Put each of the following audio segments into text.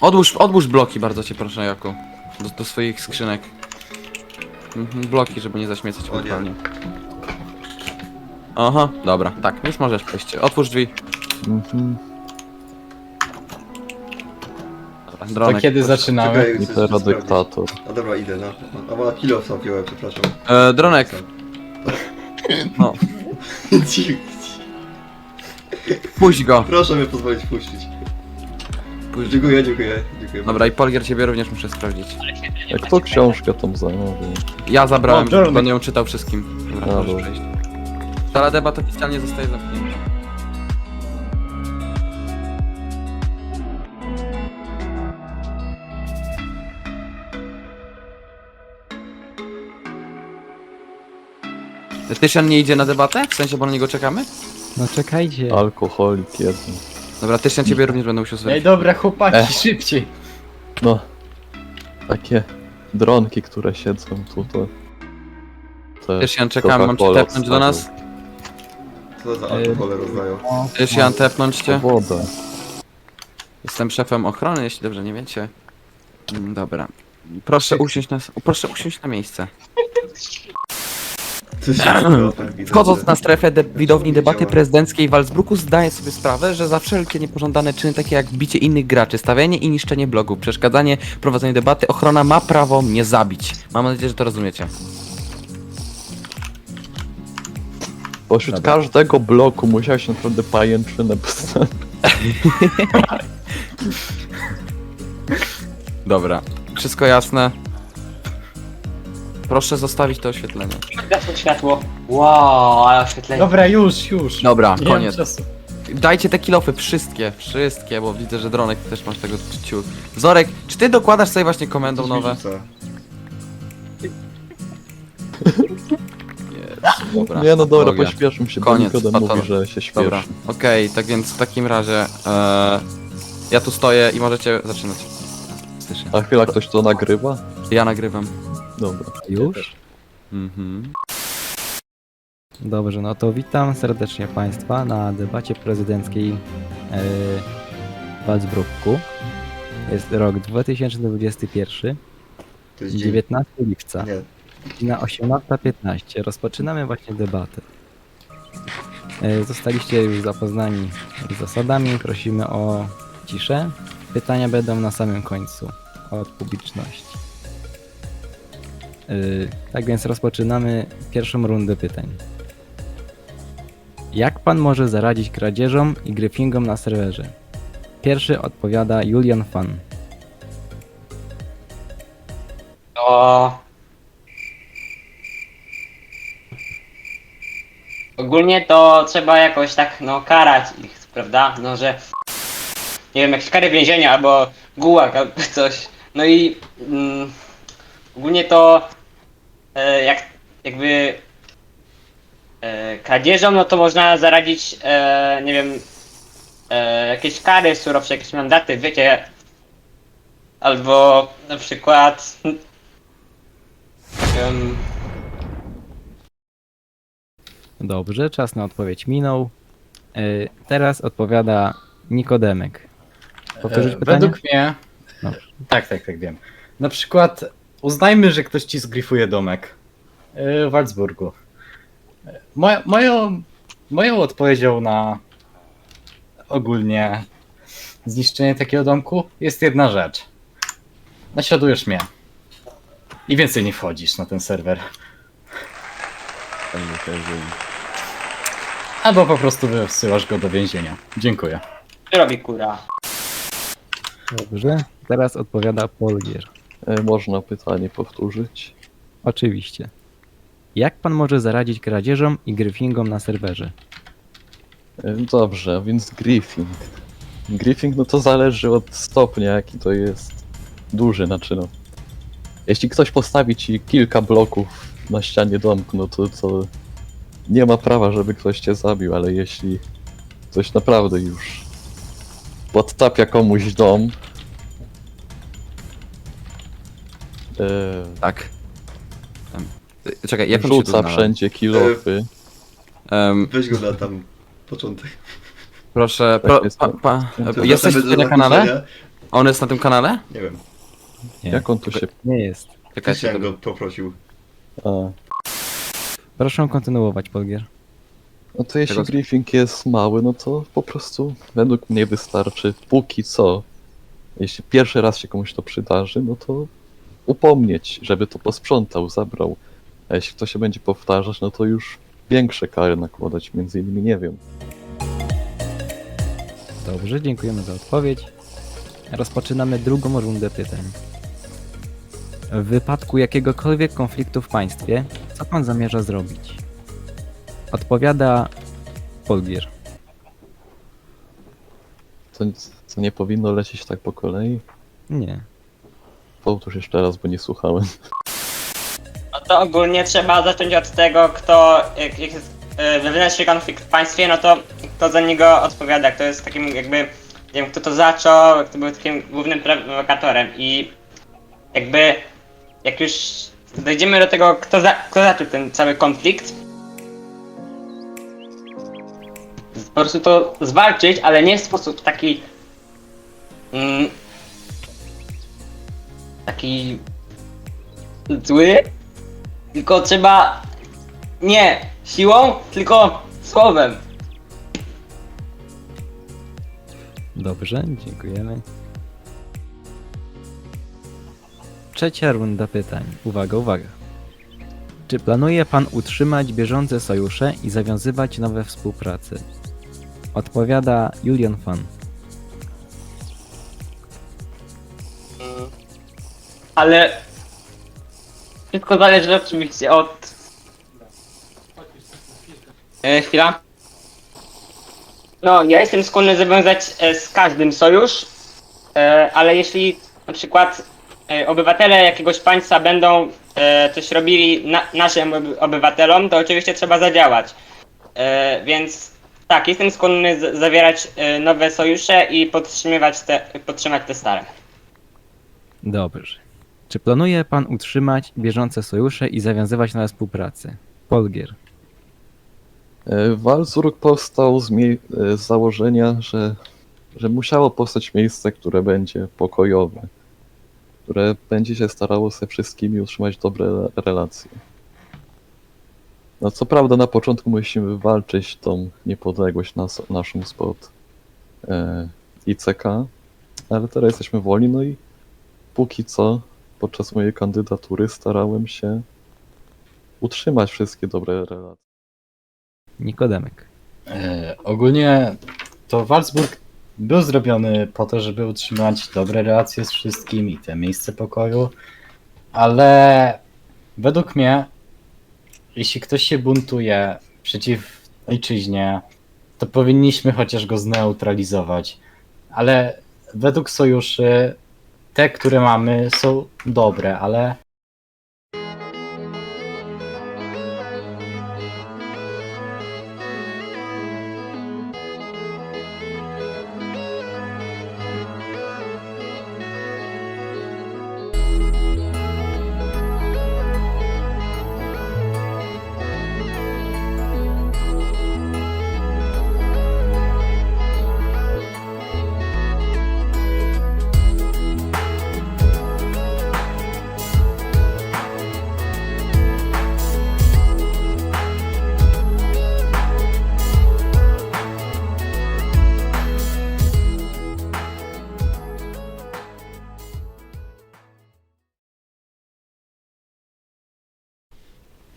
Odłóż, odłóż bloki bardzo cię proszę, Jaku. Do, do swoich skrzynek. Mhm, bloki, żeby nie zaśmiecać O nie. ewentualnie. Aha, dobra, tak, już możesz przejść. Otwórz drzwi. Mhm. Dobra, To dronek. kiedy zaczynamy? Czekaj, chcę sprawdzić. A dobra, idę, no. A ma kilo wstąpiłem, przepraszam. E, dronek, no, puść go. Proszę mnie pozwolić puścić. Dziękuję, dziękuję, dziękuję. Dobra, i Polgier ciebie również muszę sprawdzić. Jak to książkę tam zamówił? Ja zabrałem, O, dronek. będę ją czytał wszystkim. Dobra, A, możesz dobra. przejść. Ta debata oficjalnie zostaje zamknięta. Tysian nie idzie na debatę? W sensie, bo na niego czekamy? No czekajcie. Alkoholik jeden. Dobra, Tysian ciebie również będę musiał Ej, dobra, chłopaki, Ech. szybciej. No. Takie dronki, które siedzą tutaj. Te Tysian, czekamy, mam cię Coca-Cola tepnąć do nas? Co za alkohole rozdają? Tysian, tepnąć cię? Wodę. Jestem szefem ochrony, jeśli dobrze nie wiecie. Mm, Dobra. Proszę usiąść na, proszę usiąść na miejsce. Co się dzieje? Tak Wchodząc na strefę de widowni debaty prezydenckiej w Walsbruku zdaję sobie sprawę, że za wszelkie niepożądane czyny takie jak bicie innych graczy, stawianie i niszczenie blogów, przeszkadzanie w prowadzeniu debaty, ochrona ma prawo mnie zabić. Mam nadzieję, że to rozumiecie. Pośród Dobra. każdego bloku musiałeś naprawdę pajęczynę postawić. Dobra. Wszystko jasne. Proszę zostawić to oświetlenie. Gasło światło. Wow, ale oświetlenie. Dobra, już, już. Dobra, Nie mam koniec. czasu. Dajcie te kilofy, wszystkie, wszystkie, bo widzę, że Dronek też masz tego ciu. Zorek, czy ty dokładasz sobie właśnie komendą nowe? Jezu, dobra. Nie no dobra, patologia. pośpieszmy się, Koniec, bo Nikodem patolo- mówi, że się śpieszy. Dobra, okej, tak więc w takim razie e, ja tu stoję i możecie zaczynać. Stycznia. A chwila, ktoś to nagrywa? Ja nagrywam. Dobra. Już? Mhm. Dobrze, no to witam serdecznie Państwa na debacie prezydenckiej e, w Walsbruku. Jest rok 2021, To jest dzień. 19 lipca, Nie. godzina 18.15. Rozpoczynamy właśnie debatę. E, Zostaliście już zapoznani z zasadami, prosimy o ciszę. Pytania będą na samym końcu od publiczności. E, Tak więc rozpoczynamy pierwszą rundę pytań. Jak pan może zaradzić kradzieżom i gryfingom na serwerze? Pierwszy odpowiada Julian Fan. To... Ogólnie to trzeba jakoś tak, no, karać ich, prawda? No, że... Nie wiem, jakieś kary więzienia albo gułag albo coś. No i... Mm, ogólnie to... E, jak... jakby... E, kradzieżom, no to można zaradzić, e, nie wiem... E, jakieś kary surowsze, jakieś mandaty, wiecie... Albo na przykład... Dobrze, czas na odpowiedź minął. E, Teraz odpowiada Nikodemek. Powtórzyć E, pytanie? Według mnie... Dobrze. Tak, tak, tak, wiem. Na przykład uznajmy, że ktoś ci zgrifuje domek e, w Waldsburgu. Moja, moją, moją odpowiedzią na ogólnie zniszczenie takiego domku jest jedna rzecz. Naśladujesz mnie. I więcej nie wchodzisz na ten serwer. Fajnie, fajnie. Albo po prostu wysyłasz go do więzienia. Dziękuję. robi kura? Dobrze. Teraz odpowiada Polgier. E, Można pytanie powtórzyć? Oczywiście. Jak pan może zaradzić kradzieżom i gryfingom na serwerze? E, Dobrze, więc griefing. Griefing no to zależy od stopnia jaki to jest duży, znaczy no. Jeśli ktoś postawi ci kilka bloków na ścianie domku, no to, to nie ma prawa, żeby ktoś cię zabił, ale jeśli ktoś naprawdę już podtapia komuś dom, e, Tak. Em, y, Czekaj, jak on się tu rzuca znalazł? wszędzie kilofy, Em, Weź go na tam początek. proszę, Tak pro, jest. pa, pa, To jesteś tutaj do na kanale? on jest na tym kanale? Nie wiem. Nie, Jak on tu się... nie jest. Czekajcie, Krystian to... go poprosił. A, Proszę kontynuować, Polgier. no to jeśli Tego- griefing jest mały, no to po prostu według mnie wystarczy póki co. Jeśli pierwszy raz się komuś to przydarzy, no to upomnieć, żeby to posprzątał, zabrał. A jeśli to się będzie powtarzać, no to już większe kary nakładać, między innymi, nie wiem. Dobrze, dziękujemy za odpowiedź. Rozpoczynamy drugą rundę pytań. W wypadku jakiegokolwiek konfliktu w państwie, co pan zamierza zrobić? Odpowiada Polgier. To, to nie powinno lecieć tak po kolei. Nie. Powtórz jeszcze raz, bo nie słuchałem. No to ogólnie trzeba zacząć od tego, kto, jak, jak jest e, wewnętrzny konflikt w państwie, no to kto za niego odpowiada, kto jest takim jakby, nie wiem, kto to zaczął, kto był takim głównym prowokatorem i jakby, jak już dojdziemy do tego, kto, za, kto zaczął ten cały konflikt, po prostu to zwalczyć, ale nie w sposób taki mm, taki zły, tylko trzeba nie siłą, tylko słowem. Dobrze, dziękujemy. Trzecia runda pytań. Uwaga, uwaga. Czy planuje pan utrzymać bieżące sojusze i zawiązywać nowe współprace? Odpowiada Julian Fan. Ale wszystko zależy oczywiście od. E, chwila. No, ja jestem skłonny zawiązać e, z każdym sojusz, e, ale jeśli na przykład e, obywatele jakiegoś państwa będą e, coś robili na, naszym oby- obywatelom, to oczywiście trzeba zadziałać. E, więc tak, jestem skłonny z, zawierać e, nowe sojusze i podtrzymywać te, podtrzymać te stare. Dobrze. Czy planuje pan utrzymać bieżące sojusze i zawiązywać nowe współprace? Polgier. E, Walsburg powstał z, e, z założenia, że, że musiało powstać miejsce, które będzie pokojowe, które będzie się starało ze wszystkimi utrzymać dobre re- relacje. No co prawda na początku musimy walczyć tą niepodległość nas, naszą spod e, ICK, ale teraz jesteśmy wolni, no i póki co podczas mojej kandydatury starałem się utrzymać wszystkie dobre relacje. Nikodemek. E, ogólnie to Walsburg był zrobiony po to, żeby utrzymać dobre relacje z wszystkimi, te miejsce pokoju, ale według mnie, jeśli ktoś się buntuje przeciw ojczyźnie, to powinniśmy chociaż go zneutralizować. Ale według sojuszy, te, które mamy, są dobre, ale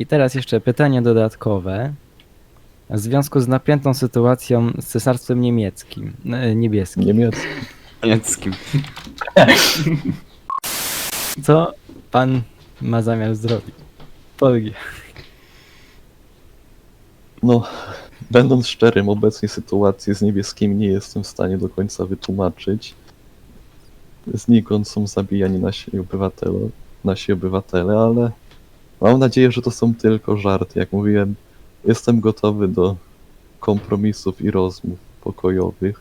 I teraz jeszcze pytanie dodatkowe. W związku z napiętą sytuacją z cesarstwem niemieckim, e, niebieskim, Niemiecki. Niemieckim. co pan ma zamiar zrobić? Polgier. No, będąc szczerym, obecnej sytuacji z niebieskimi nie jestem w stanie do końca wytłumaczyć. Znikąd są zabijani nasi obywatele, nasi obywatele, ale mam nadzieję, że to są tylko żarty. Jak mówiłem, jestem gotowy do kompromisów i rozmów pokojowych.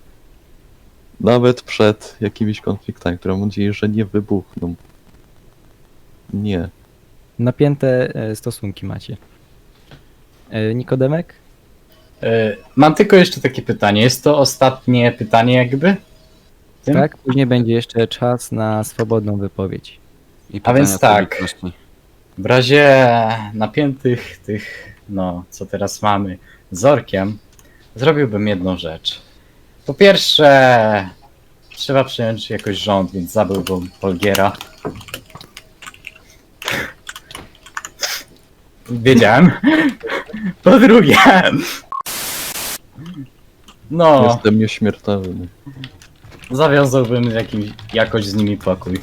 Nawet przed jakimiś konfliktami, które mam nadzieję, że nie wybuchną. Nie. Napięte e, stosunki macie. E, Nikodemek? E, Mam tylko jeszcze takie pytanie. Jest to ostatnie pytanie, jakby? tym. Tak, później będzie jeszcze czas na swobodną wypowiedź. I A więc tak. publiczności. W razie napiętych tych, no, co teraz mamy, z orkiem, zrobiłbym jedną rzecz. Po pierwsze, trzeba przyjąć jakoś rząd, więc zabyłbym Polgiera. Wiedziałem. Po drugie, no, Jestem nieśmiertelny. zawiązałbym jakimś, jakoś z nimi pokój.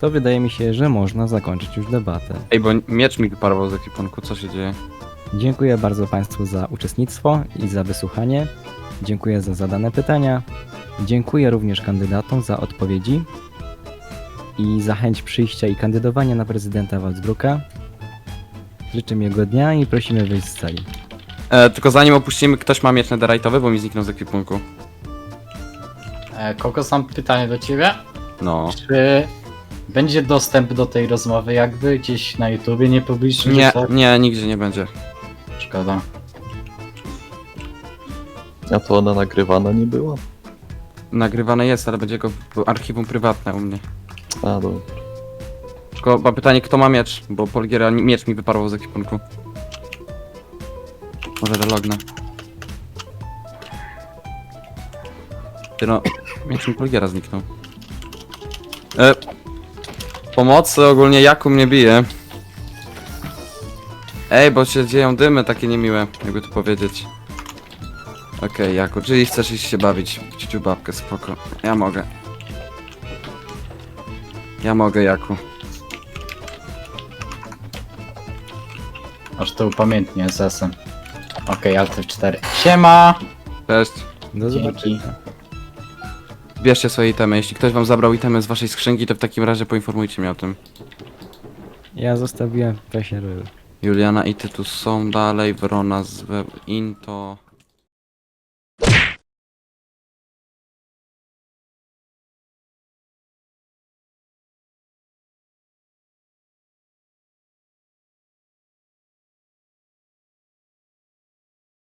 To wydaje mi się, że można zakończyć już debatę. Ej, bo miecz mi wyparował z ekwipunku, co się dzieje? Dziękuję bardzo Państwu za uczestnictwo i za wysłuchanie. Dziękuję za zadane pytania. Dziękuję również kandydatom za odpowiedzi i za chęć przyjścia i kandydowania na prezydenta Waldsbruka. Życzę miłego dnia i prosimy wyjść z sali. E, tylko zanim opuścimy, ktoś ma miecz netherite'owy, bo mi zniknął z ekwipunku. E, Kokos, mam pytanie do ciebie. No. Czy będzie dostęp do tej rozmowy jakby gdzieś na YouTubie nie publiczny? Nie, tak? nie, nigdzie nie będzie. Szkoda. A to ona nagrywana nie była? Nagrywane jest, ale będzie jako archiwum prywatne u mnie. A, dobra. Tylko mam pytanie, kto ma miecz, bo Polgiera miecz mi wyparował z ekwipunku. Może relognę. Ty no, miecz mi Polgiera zniknął. E, pomocy ogólnie Jaku mnie bije. Ej, bo się dzieją dymy takie niemiłe, jakby tu powiedzieć. Okej, Jaku, czyli chcesz iść się bawić w ciuciu babkę, spoko. Ja mogę. Ja mogę, Jaku. Aż to upamiętnię SS-em. Okej, Alt F4. Siema! Cześć. Do Dzięki. zobaczenia. Bierzcie swoje itemy. Jeśli ktoś wam zabrał itemy z waszej skrzynki, to w takim razie poinformujcie mnie o tym. Ja zostawiłem w Juliana i Tytus są dalej, Wrona z Into...